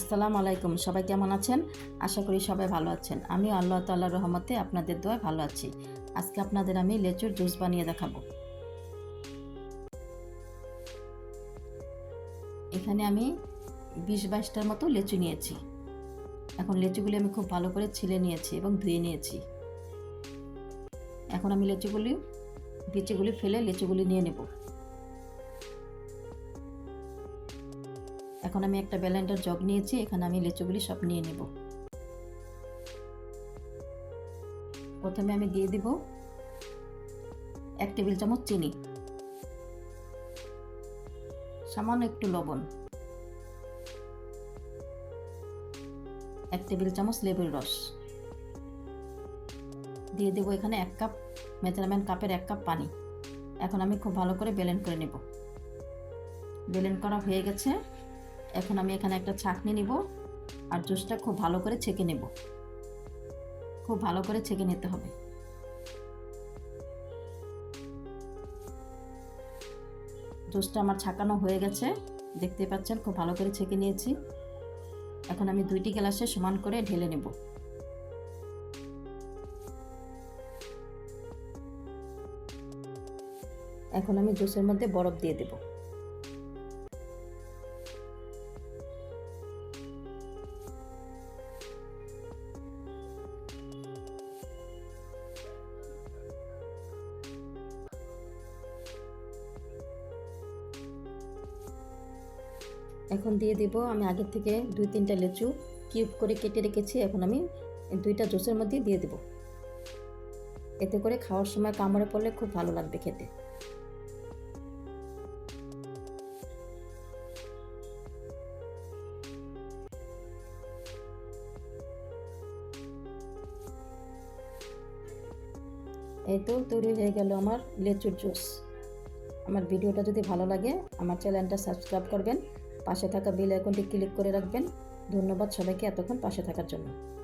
আসসালামু আলাইকুম, সবাই কেমন আছেন? আশা করি সবাই ভালো আছেন। আমি আল্লাহ তাল্লাহ রহমতে আপনাদের দোয়ায় ভালো আছি। আজকে আপনাদের আমি লেচুর জুস বানিয়ে দেখাবো। এখানে আমি বিশ বাইশটার মতো লেচু নিয়েছি। এখন লেচুগুলি আমি খুব ভালো করে ছিলে নিয়েছি এবং ধুয়ে নিয়েছি। এখন আমি লেচুগুলি, বিচিগুলি ফেলে লেচুগুলি নিয়ে নেব। এখন আমি একটা ব্যালেন্ডার জগ নিয়েছি, এখানে আমি লেচুগুলি সব নিয়ে নেব। প্রথমে আমি দিয়ে দিব এক টেবিল চামচ চিনি, সামান্য একটু লবণ, এক টেবিল চামচ লেবুর রস। দিয়ে দেবো এখানে এক কাপ মেজারমেন্ট কাপের এক কাপ পানি। এখন আমি খুব ভালো করে বেলেন্ড করে নেব। বেলেন্ড করা হয়ে গেছে। এখন আমি এখানে একটা ছাঁকনি নিব আর জুসটা খুব ভালো করে ছেঁকে নেব। খুব ভালো করে ছেঁকে নিতে হবে। জুসটা আমার ছাকানো হয়ে গেছে। দেখতে পাচ্ছেন, খুব ভালো করে ছেঁকে নিয়েছি। এখন আমি দুইটি গ্লাসে সমান করে ঢেলে নেব। এখন আমি জুসের মধ্যে বরফ দিয়ে দেবো। এখন দিয়ে দিব আমি আগের থেকে দুই তিনটা লেচু কিউব করে কেটে রেখেছি, এখন আমি দুইটা জুসের মধ্যে দিয়ে দেব। এতে করে খাওয়ার সময় কামড়ে পড়লে খুব ভালো লাগবে খেতে। এই তো তৈরি হয়ে গেল আমার লেচুর জুস। আমার ভিডিওটা যদি ভালো লাগে, আমার চ্যানেলটা সাবস্ক্রাইব করবেন। পাশে থাকা বেল আইকনটি ক্লিক করে রাখবেন। ধন্যবাদ সবাইকে এতক্ষণ পাশে থাকার জন্য।